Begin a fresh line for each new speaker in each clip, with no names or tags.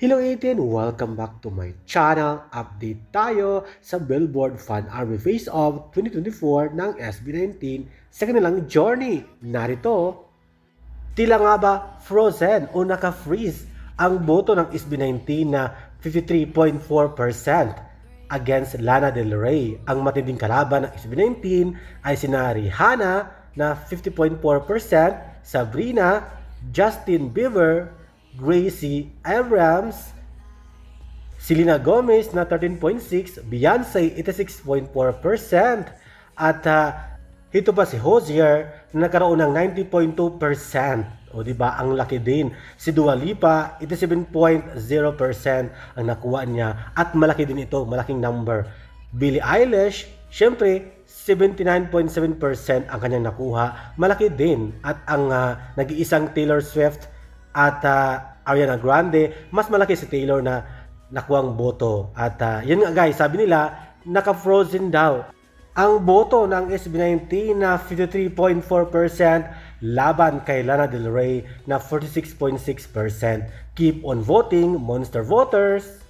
Hello 18! Welcome back to my channel. Update tayo sa Billboard Fan Army Face Off 2024 ng SB19 sa kanilang journey. Narito, tila nga ba frozen o naka-freeze ang boto ng SB19 na 53.4% against Lana Del Rey. Ang matinding kalaban ng SB19 ay sina Rihanna na 50.4%, Sabrina, Justin Bieber, Gracie Abrams, Selena Gomez na 13.6, Beyonce 86.4%, at uh, ito pa si Hozier na nagkaroon ng 90.2%. O di ba ang laki din. Si Dua Lipa 87.0% ang nakuha niya at malaki din ito, malaking number. Billie Eilish, syempre 79.7% ang kanyang nakuha, malaki din. At ang uh, nag-iisang Taylor Swift at uh, Ariana Grande, mas malaki si Taylor na nakuwang boto. At uh, yun nga guys, sabi nila, naka-frozen daw. Ang boto ng SB19 na 53.4% laban kay Lana Del Rey na 46.6%. Keep on voting, Monster Voters!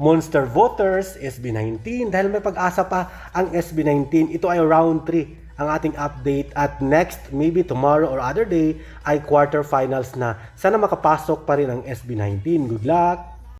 Monster Voters, SB19. Dahil may pag-asa pa ang SB19, ito ay round 3 ang ating update at next, maybe tomorrow or other day, ay quarterfinals na. Sana makapasok pa rin ang SB19. Good luck!